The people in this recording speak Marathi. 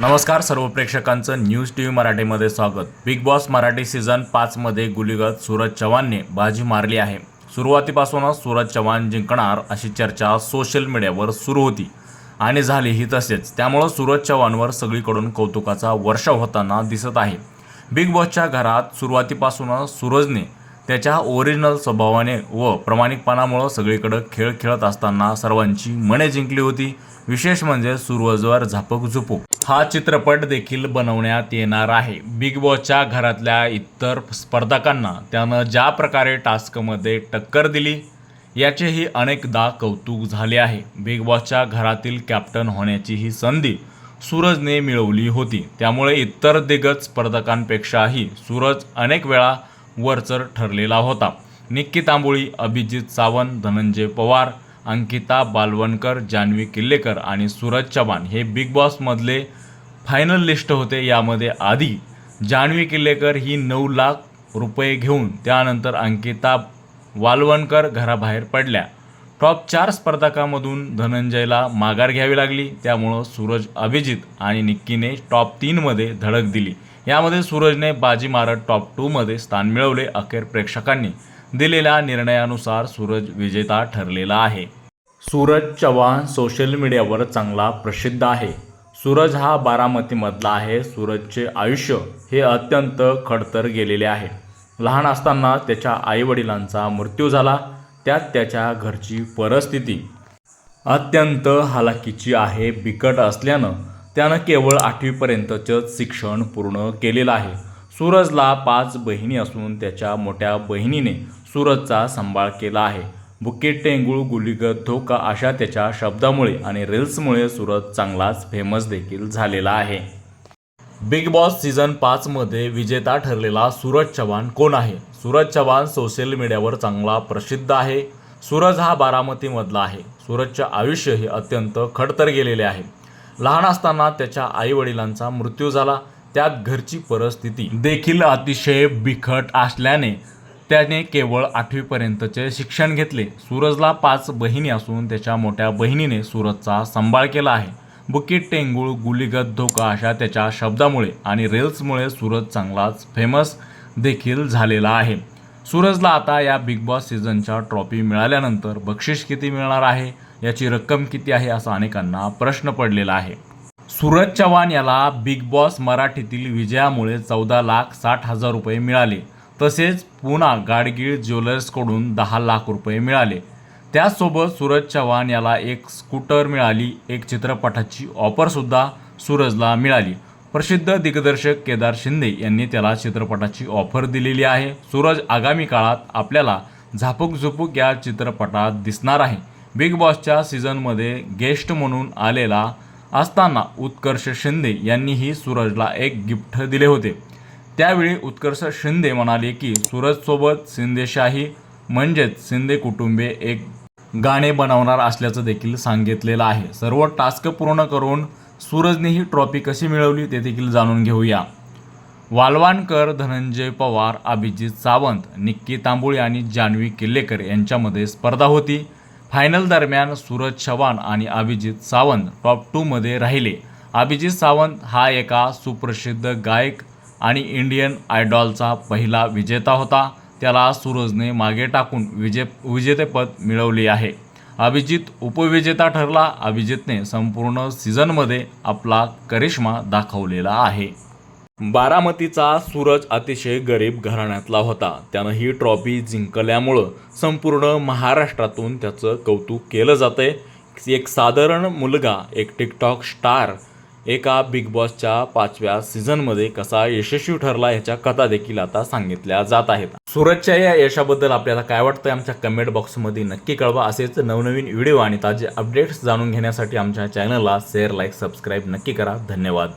नमस्कार सर्व प्रेक्षकांचं न्यूज टी व्ही मराठीमध्ये स्वागत. बिग बॉस मराठी सीझन पाचमध्ये गुलीगत सूरज चव्हाणने बाजी मारली आहे. सुरुवातीपासूनच सूरज चव्हाण जिंकणार अशी चर्चा सोशल मीडियावर सुरू होती. आणि झाली ही तसेच. त्यामुळं सूरज चव्हाणवर सगळीकडून कौतुकाचा वर्षाव होताना दिसत आहे. बिग बॉसच्या घरात सुरुवातीपासूनच सूरजने त्याच्या ओरिजिनल स्वभावाने व प्रामाणिकपणामुळं सगळीकडं खेळ खेळत असताना सर्वांची मने जिंकली होती. विशेष म्हणजे सूरजवर झापक झुपूक हा चित्रपट देखील बनवण्यात येणार आहे. बिग बॉसच्या घरातल्या इतर स्पर्धकांना त्यानं ज्या प्रकारे टास्कमध्ये टक्कर दिली याचेही अनेकदा कौतुक झाले आहे. बिग बॉसच्या घरातील कॅप्टन होण्याची ही संधी सूरजने मिळवली होती. त्यामुळे इतर दिग्गज स्पर्धकांपेक्षाही सूरज अनेक वेळा वरचर ठरलेला होता. निक्की तांबोळी अभिजित सावंत धनंजय पवार अंकिता बालवणकर जान्हवी किल्लेकर आणि सूरज चव्हाण हे बिग बॉसमधले फायनल लिस्ट होते. यामध्ये आधी जान्हवी किल्लेकर ही नऊ लाख रुपये घेऊन त्यानंतर अंकिता वालवणकर घराबाहेर पडल्या. टॉप चार स्पर्धकामधून धनंजयला माघार घ्यावी लागली. त्यामुळं सूरज अभिजित आणि निक्कीने टॉप तीनमध्ये धडक दिली. यामध्ये सूरजने बाजी मारत टॉप टूमध्ये स्थान मिळवले अखेर प्रेक्षकांनी. दिलेल्या निर्णयानुसार सूरज विजेता ठरलेला आहे. सूरज चव्हाण सोशल मीडियावर चांगला प्रसिद्ध आहे. सूरज हा बारामतीमधला आहे. सूरजचे आयुष्य हे अत्यंत खडतर गेलेले आहे. लहान असताना त्याच्या आईवडिलांचा मृत्यू झाला. त्यात त्याच्या घरची परिस्थिती अत्यंत हालाकीची आहे बिकट असल्यानं त्यानं केवळ आठवीपर्यंतचंच शिक्षण पूर्ण केलेलं आहे. सूरजला पाच बहिणी असून त्याच्या मोठ्या बहिणीने सूरजचा सांभाळ केला आहे. बुकेट टेंगुळ गुलीगत धोका अशा त्याच्या शब्दामुळे आणि रील्समुळे सूरज चांगलाच फेमस देखील झालेला आहे. बिग बॉस सीझन पाचमध्ये विजेता ठरलेला सूरज चव्हाण कोण आहे? सूरज चव्हाण सोशल मीडियावर चांगला प्रसिद्ध आहे. सूरज हा बारामतीमधला आहे. सूरजचे आयुष्य हे अत्यंत खडतर गेलेले आहे. लहान असताना त्याच्या आईवडिलांचा मृत्यू झाला. त्यात घरची परिस्थिती देखील अतिशय बिकट असल्याने त्याने केवळ आठवीपर्यंतचे शिक्षण घेतले. सूरजला पाच बहिणी असून त्याच्या मोठ्या बहिणीने सूरजचा सांभाळ केला आहे. बुकीट टेंगूळ गुलीगत धोका अशा त्याच्या शब्दामुळे आणि रील्समुळे सूरज चांगलाच फेमस देखील झालेला आहे. सूरजला आता या बिग बॉस सीझनच्या ट्रॉफी मिळाल्यानंतर बक्षीस किती मिळणार आहे? याची रक्कम किती आहे? असा अनेकांना प्रश्न पडलेला आहे. सूरज चव्हाण याला बिग बॉस मराठीतील विजयामुळे चौदा लाख साठ हजार रुपये मिळाले. तसेच पुन्हा गाडगीळ ज्वेलर्सकडून दहा लाख रुपये मिळाले. त्याचसोबत सूरज चव्हाण याला एक स्कूटर मिळाली एक चित्रपटाची ऑफरसुद्धा सूरजला मिळाली. प्रसिद्ध दिग्दर्शक केदार शिंदे यांनी त्याला चित्रपटाची ऑफर दिलेली आहे. सूरज आगामी काळात आपल्याला झापूक झुपूक या चित्रपटात दिसणार आहे. बिग बॉसच्या सीझनमध्ये गेस्ट म्हणून आलेला असताना उत्कर्ष शिंदे यांनीही सूरजला एक गिफ्ट दिले होते. त्यावेळी उत्कर्ष शिंदे म्हणाले की सूरजसोबत शिंदेशाही म्हणजेच शिंदे कुटुंबे एक गाणे बनवणार असल्याचं देखील सांगितलेलं आहे. सर्व टास्क पूर्ण करून सूरजने ही ट्रॉफी कशी मिळवली ते देखील जाणून घेऊया. वालवानकर धनंजय पवार अभिजित सावंत निक्की तांबुळे आणि जान्हवी किल्लेकर यांच्यामध्ये स्पर्धा होती. फायनल दरम्यान सूरज चव्हाण आणि अभिजित सावंत टॉप टूमध्ये राहिले. अभिजित सावंत हा एका सुप्रसिद्ध गायक आणि इंडियन आयडॉलचा पहिला विजेता होता. त्याला सूरजने मागे टाकून विजे विजेतेपद मिळवली आहे. अभिजित उपविजेता ठरला. अभिजितने संपूर्ण सीझनमध्ये आपला करिश्मा दाखवलेला आहे. बारामतीचा सूरज अतिशय गरीब घराण्यातला होता. त्यानं ही ट्रॉफी जिंकल्यामुळं संपूर्ण महाराष्ट्रातून त्याचं कौतुक केलं जातंय. एक साधारण मुलगा एक टिकटॉक स्टार एका बिग बॉसच्या पाचव्या सीझनमध्ये कसा यशस्वी ठरला ह्याच्या कथा देखील आता सांगितल्या जात आहेत. सूरजच्या या यशाबद्दल आपल्याला काय वाटतं आमच्या कमेंट बॉक्समध्ये नक्की कळवा. असेच नवनवीन व्हिडिओ आणि ताजे अपडेट्स जाणून घेण्यासाठी आमच्या चॅनलला शेअर लाईक सबस्क्राईब नक्की करा. धन्यवाद.